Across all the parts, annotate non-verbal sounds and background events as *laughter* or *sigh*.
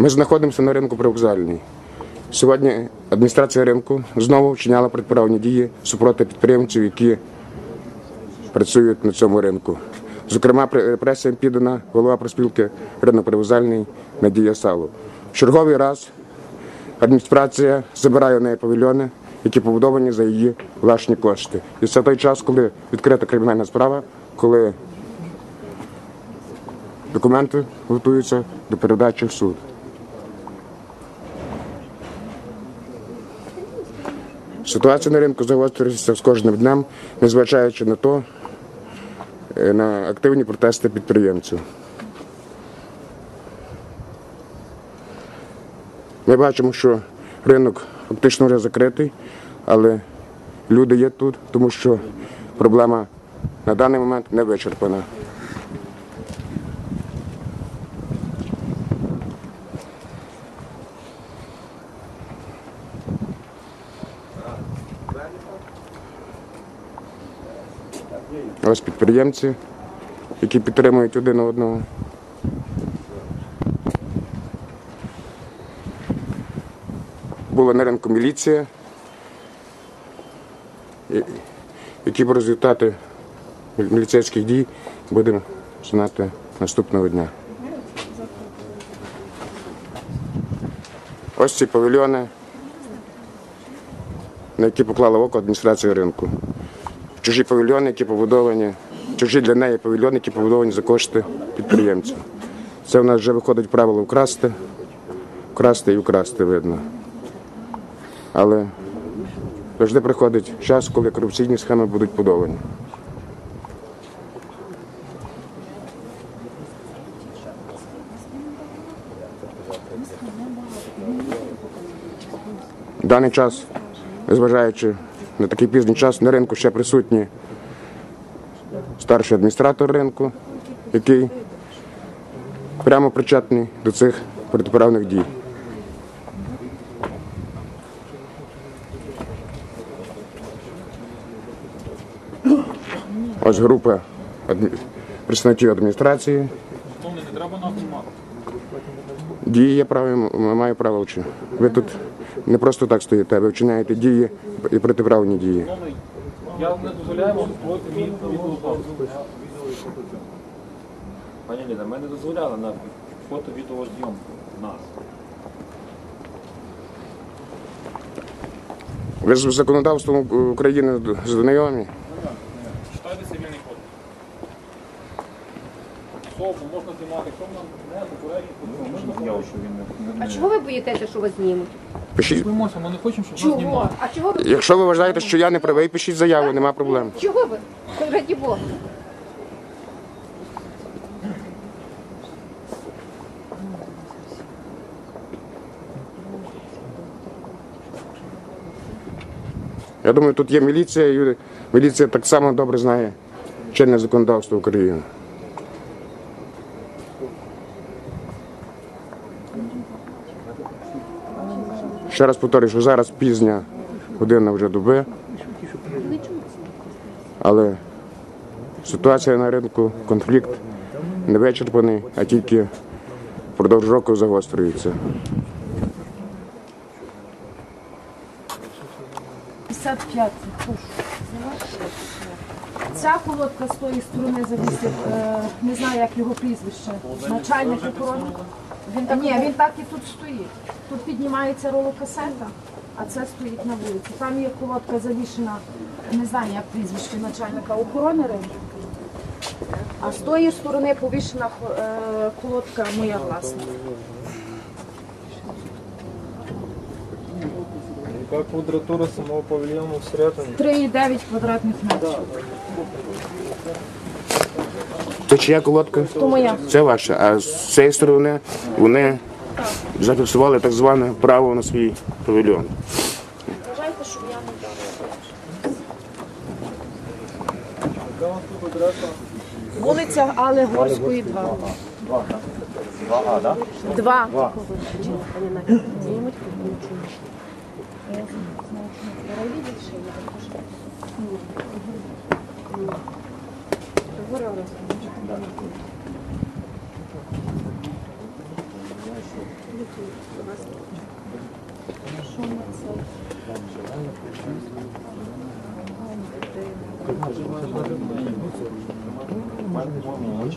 Ми знаходимося на ринку привокзальний. Сьогодні адміністрація ринку знову вчиняла протиправні дії супроти підприємців, які працюють на цьому ринку. Зокрема, репресіям піддана голова проспілки ринок привокзальний Надія Сало. В черговий раз адміністрація забирає у неї павільйони, які побудовані за її власні кошти. І це той час, коли відкрита кримінальна справа, коли документи готуються до передачі в суд. Ситуація на ринку загострюється з кожним днем, незважаючи на то, е, на активні протести підприємців. Ми бачимо, що ринок фактично вже закритий, але люди є тут, тому що проблема на даний момент не вичерпана. Ось підприємці, які підтримують один одного. Була на ринку міліція, які по результати міліцейських дій будемо знати наступного дня. Ось ці павільйони, на які поклала око адміністрація ринку. Чужі павільйони, які побудовані, чужі для неї павільйони, які побудовані за кошти підприємців. Це в нас вже виходить правило вкрасти, вкрасти і вкрасти видно. Але завжди приходить час, коли корупційні схеми будуть подолані. В даний час, незважаючи на такий пізній час, на ринку ще присутні старший адміністратор ринку, який прямо причетний до цих протиправних дій. Ось група адмі- представників адміністрації. Не треба нас знімати. Дії є право, м- має право вчити. Ви тут не просто так стоїте, ви вчиняєте дії і протиправні дії. Я не дозволяю вам відеозапис. Пані Ліна, ми не дозволяли на фото-відеозйомку нас. Ви з законодавством України знайомі? Читайте цивільний кодекс. Особу можна знімати, якщо нам не що він не... А чого ви боїтеся, що вас знімуть? Пишіть. Боїмося, ми не хочемо, щоб нас Чого? знімали. А чого ви? Якщо ви вважаєте, що я не правий, пишіть заяву, нема проблем. Чого ви? Раді Бога. Я думаю, тут є міліція, і міліція так само добре знає чинне законодавство України. Ще раз повторюю, що зараз пізня година вже доби, але ситуація на ринку, конфлікт не вичерпаний, а тільки впродовж року загострюється. 55. Ця колодка з тої сторони завісив, е, не знаю, як його прізвище. Начальник охорони. Він так, ні, він так і тут стоїть. Тут піднімається ролокасета, а це стоїть на вулиці. Там є колодка завішена, не знаю, як прізвище начальника охорони ринку. А з тої сторони повішена е, колодка моя власна. Яка квадратура самого павільйону всередині? 3,9 квадратних метрів. То чия колодка? То моя. Це ваше. А з цієї сторони вони зафіксували так зване право на свій павільйон. Вважайте, щоб я не адреса? Вулиця Але Горської, 2. Два. Два.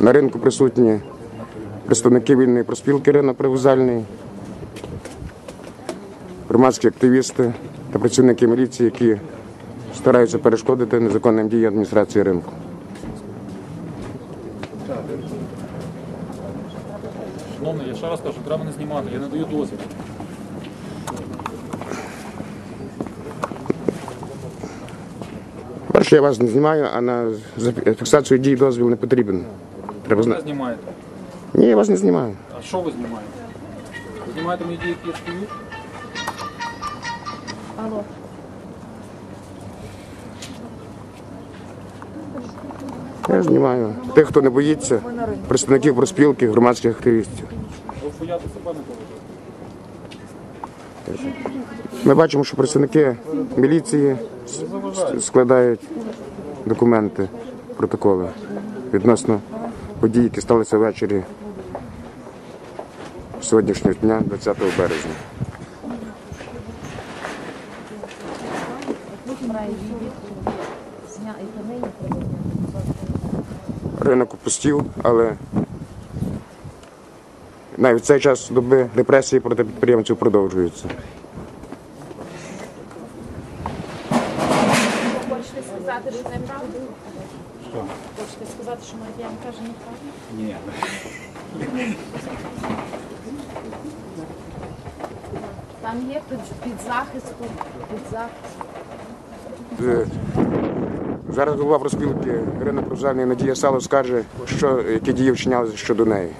На ринку присутні представники вільної проспілки ринок привокзальний, громадські активісти та працівники міліції, які стараються перешкодити незаконним діям адміністрації ринку. Шановний, я ще раз кажу, треба не знімати, я не даю дозвіл. Перше, я вас не знімаю, а на фіксацію дій дозвіл не потрібен. Треба Ви знати. знімаєте. Ні, я вас не знімаю. А що ви знімаєте? Ви знімаєте мої дії, які я стою? Алло. Я знімаю. Тих, хто не боїться, представників проспілки, громадських активістів. Себе не. Ми бачимо, що працівники міліції складають документи, протоколи відносно подій, які сталися ввечері сьогоднішнього дня, 20 березня. Ринок опустів, але навіть в цей час доби репресії проти підприємців продовжуються. Хочете сказати, що це правда? Що? Хочете сказати, що Мар'ян каже неправду? Ні. Там є під, під захистом, під захистом. Е, Зараз голова проспілки Ірина Провзальна Надія Сало скаже, що, які дії вчинялися щодо неї.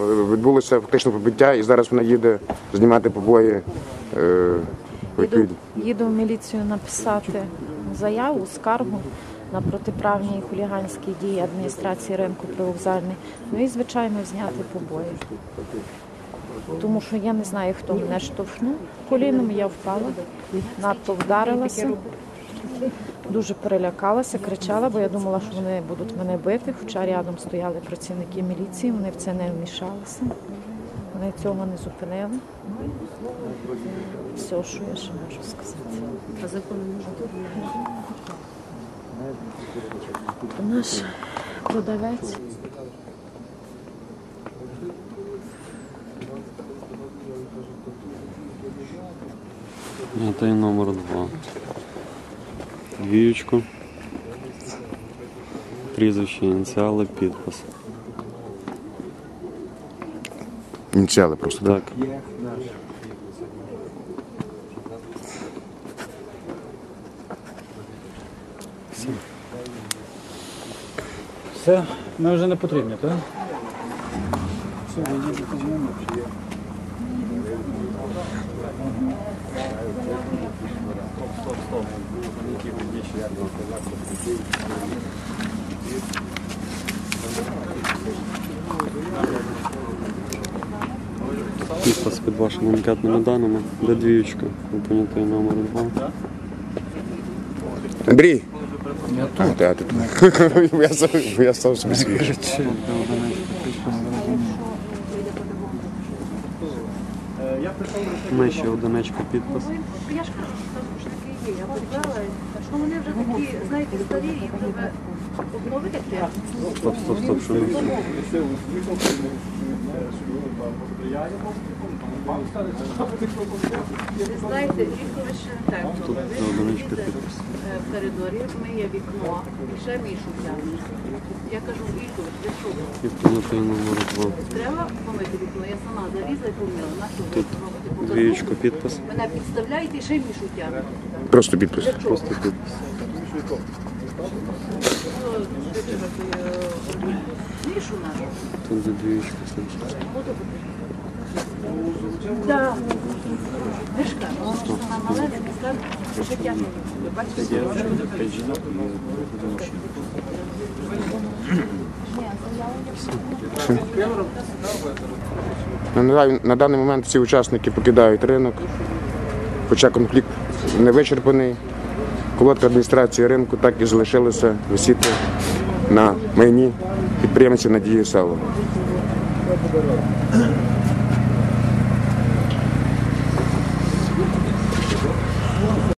Відбулося фактично побиття, і зараз вона їде знімати побої. Е, відповідно. Їду в міліцію написати заяву, скаргу на протиправні і хуліганські дії адміністрації ринку привокзальний. Ну і, звичайно, зняти побої. Тому що я не знаю, хто мене штовхнув. Коліном я впала, надто вдарилася. Дуже перелякалася, кричала, бо я думала, що вони будуть мене бити. Хоча рядом стояли працівники міліції, вони в це не вмішалися. Вони цього не зупинили. Все, що я ще можу сказати. А закон не Наш продавець. Это и номер два. Віючку. Прізвище, ініціали, підпис. Ініціали просто, так? Так. Все, ми вже не потрібні, так? Все, ви стоп. Підпис під вашими анкетними даними. Де двіючка? Понятий номер два. Андрій! Ти тут. *laughs* я, сам- я став собі свій. Ми ще одиничка підпис. Є. Я побрала, що вони вже такі, знаєте, старі, і треба обновити таке. Стоп, стоп, стоп, що ви? Ви знаєте, інколи ще так. Тут ви де одиничка стоїте, підпис. е, В коридорі ми є вікно, і ще мішу тягне. Я кажу, Вікторович, ви що? Треба помити вікно, я сама залізла і помила. На що ви Тут робите? Підпис. Мене підставляєте і ще мішу тягне. Просто підпис. Просто підпис. Тут де двіючка сидить. Так. Вишка, вона маленька. Ви бачите, на даний момент всі учасники покидають ринок, хоча конфлікт не вичерпаний. Колодка адміністрації ринку так і залишилася висіти на майні підприємця Надії Сало.